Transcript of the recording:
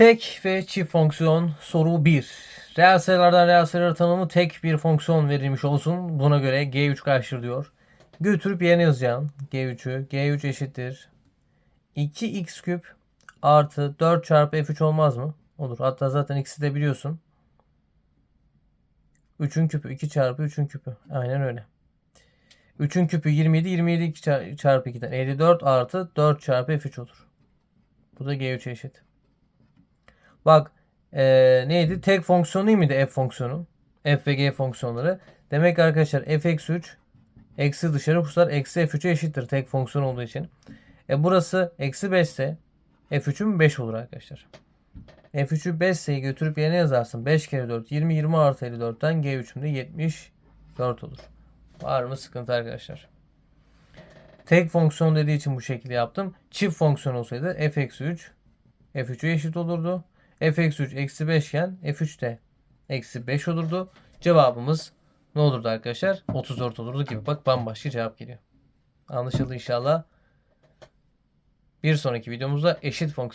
Tek ve çift fonksiyon soru 1. Reel sayılardan reel sayılar tanımı tek bir fonksiyon verilmiş olsun. Buna göre G3 kaçtır diyor. Götürüp yerine yazacağım. G3'ü. G3 eşittir. 2x küp artı 4 çarpı f3 olmaz mı? Olur. Hatta zaten ikisi de biliyorsun. 3'ün küpü 2 çarpı 3'ün küpü. Aynen öyle. 3'ün küpü 27. 27 2 çar- çarpı 2'den 54 artı 4 çarpı f3 olur. Bu da G3 eşit. Bak eee, neydi? Tek fonksiyonu değil f fonksiyonu? f ve g fonksiyonları. Demek ki arkadaşlar f eksi 3 eksi dışarı kusar eksi f3'e eşittir tek fonksiyon olduğu için. E burası eksi 5 ise f3'ün 5 olur arkadaşlar. f3'ü 5 sayı götürüp yerine yazarsın. 5 kere 4 20 20 artı 54'ten g3'üm de 74 olur. Var mı sıkıntı arkadaşlar? Tek fonksiyon dediği için bu şekilde yaptım. Çift fonksiyon olsaydı f eksi 3 f3'e eşit olurdu. F eksi 3 eksi 5 iken f3 de eksi 5 olurdu. Cevabımız ne olurdu arkadaşlar? 34 olurdu gibi. Bak bambaşka cevap geliyor. Anlaşıldı inşallah. Bir sonraki videomuzda eşit fonksiyon